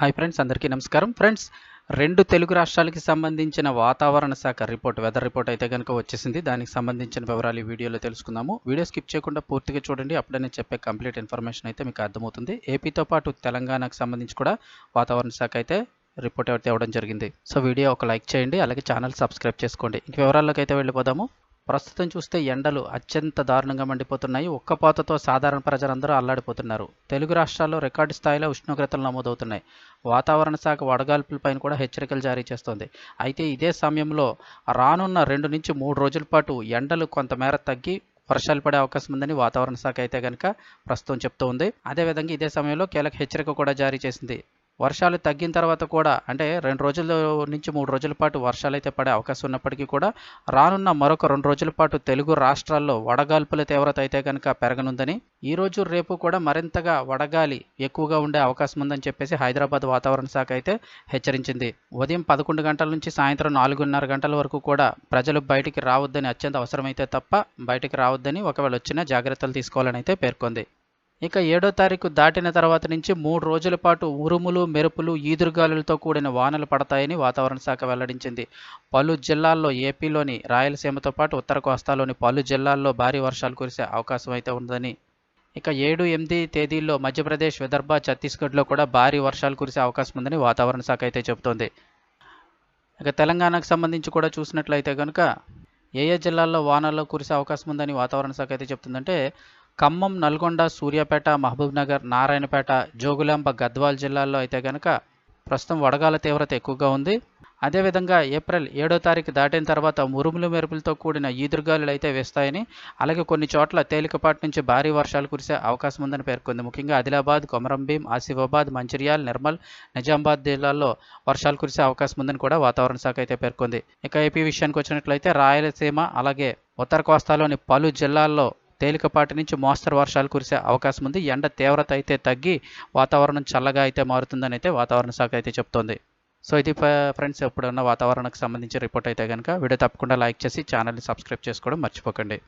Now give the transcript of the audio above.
Hi friends అందరికీ నమస్కారం. Friends రెండు తెలుగు రాష్ట్రాలకి సంబంధించిన వాతావరణ శాఖ రిపోర్ట్ వెదర్ రిపోర్ట్ అయితే కనుక వచ్చేసింది. దానికి సంబంధించిన వివరాలు ఈ వీడియోలో తెలుసుకుందాము. వీడియో స్కిప్ చేయకుండా పూర్తిగా చూడండి. అప్పుడే నేను చెప్పే కంప్లీట్ ఇన్ఫర్మేషన్ అయితే మీకు అర్థమవుతుంది. ఏపీతో పాటు తెలంగాణకు సంబంధించి కూడా వాతావరణ శాఖ అయితే రిపోర్ట్ అయితే ఇవ్వడం జరిగింది. సో వీడియో ఒక లైక్ చేయండి. అలాగే ఛానల్ సబ్స్క్రైబ్ చేసుకోండి. ఇంక వివరాల్లోకి అయితే వెళ్ళిపోదాము. ప్రస్తుతం చూస్తే ఎండలు అత్యంత దారుణంగా మండిపోతున్నాయి. ఒక్కపోతతో సాధారణ ప్రజలందరూ అల్లాడిపోతున్నారు. తెలుగు రాష్ట్రాల్లో రికార్డు స్థాయిలో ఉష్ణోగ్రతలు నమోదవుతున్నాయి. వాతావరణ శాఖ వడగాల్పులపైన కూడా హెచ్చరికలు జారీ చేస్తోంది. అయితే ఇదే సమయంలో రానున్న రెండు నుంచి మూడు రోజుల పాటు ఎండలు కొంతమేర తగ్గి వర్షాలు పడే అవకాశం ఉందని వాతావరణ శాఖ అయితే కనుక ప్రస్తుతం చెప్తూ ఉంది అదేవిధంగా ఇదే సమయంలో కీలక హెచ్చరిక కూడా జారీ చేసింది. వర్షాలు తగ్గిన తర్వాత కూడా అంటే రెండు రోజుల నుంచి మూడు రోజుల పాటు వర్షాలు అయితే పడే అవకాశం ఉన్నప్పటికీ కూడా రానున్న మరొక రెండు రోజుల పాటు తెలుగు రాష్ట్రాల్లో వడగాల్పుల తీవ్రత అయితే కనుక పెరగనుందని ఈ రోజు రేపు కూడా మరింతగా వడగాలి ఎక్కువగా ఉండే అవకాశం ఉందని చెప్పేసి హైదరాబాద్ వాతావరణ శాఖ అయితే హెచ్చరించింది. ఉదయం పదకొండు గంటల నుంచి సాయంత్రం నాలుగున్నర గంటల వరకు కూడా ప్రజలు బయటికి రావద్దని అత్యంత అవసరమైతే తప్ప బయటికి రావద్దని ఒకవేళ వచ్చినా జాగ్రత్తలు తీసుకోవాలని అయితే పేర్కొంది. ఇక ఏడో తారీఖు దాటిన తర్వాత నుంచి మూడు రోజుల పాటు ఉరుములు మెరుపులు ఈదురుగాలులతో కూడిన వానలు పడతాయని వాతావరణ శాఖ వెల్లడించింది. పలు జిల్లాల్లో ఏపీలోని రాయలసీమతో పాటు ఉత్తర కోస్తాలోని పలు జిల్లాల్లో భారీ వర్షాలు కురిసే అవకాశం అయితే ఉందని ఇక ఏడు ఎనిమిది తేదీల్లో మధ్యప్రదేశ్ విదర్భ ఛత్తీస్గఢ్లో కూడా భారీ వర్షాలు కురిసే అవకాశం ఉందని వాతావరణ శాఖ అయితే చెబుతోంది. ఇక తెలంగాణకు సంబంధించి కూడా చూసినట్లయితే కనుక ఏ ఏ జిల్లాల్లో వానల్లో కురిసే అవకాశం ఉందని వాతావరణ శాఖ అయితే చెప్తుందంటే ఖమ్మం నల్గొండ సూర్యాపేట మహబూబ్నగర్ నారాయణపేట జోగులాంబ గద్వాల్ జిల్లాల్లో అయితే కనుక ప్రస్తుతం వడగాల తీవ్రత ఎక్కువగా ఉంది. అదేవిధంగా ఏప్రిల్ ఏడో తారీఖు దాటిన తర్వాత మురుములు మెరుపులతో కూడిన ఈదురుగాలులు అయితే వేస్తాయని అలాగే కొన్ని చోట్ల తేలికపాటి నుంచి భారీ వర్షాలు కురిసే అవకాశం ఉందని పేర్కొంది. ముఖ్యంగా ఆదిలాబాద్ కొమరంభీం ఆసిఫాబాద్ మంచిర్యాల్ నిర్మల్ నిజామాబాద్ జిల్లాల్లో వర్షాలు కురిసే అవకాశం ఉందని కూడా వాతావరణ శాఖ అయితే పేర్కొంది. ఇక ఏపీ విషయానికి వచ్చినట్లయితే రాయలసీమ అలాగే ఉత్తర కోస్తాలోని పలు జిల్లాల్లో తేలికపాటి నుంచి మోస్తరు వర్షాలు కురిసే అవకాశం ఉంది. ఎండ తీవ్రత అయితే తగ్గి వాతావరణం చల్లగా అయితే మారుతుందని అయితే వాతావరణ శాఖ అయితే చెప్తోంది. సో ఇది ఫ్రెండ్స్ ఎప్పుడున్న వాతావరణానికి సంబంధించి రిపోర్ట్ అయితే కనుక వీడియో తప్పకుండా లైక్ చేసి ఛానల్ని సబ్స్క్రైబ్ చేసుకోవడం మర్చిపోకండి.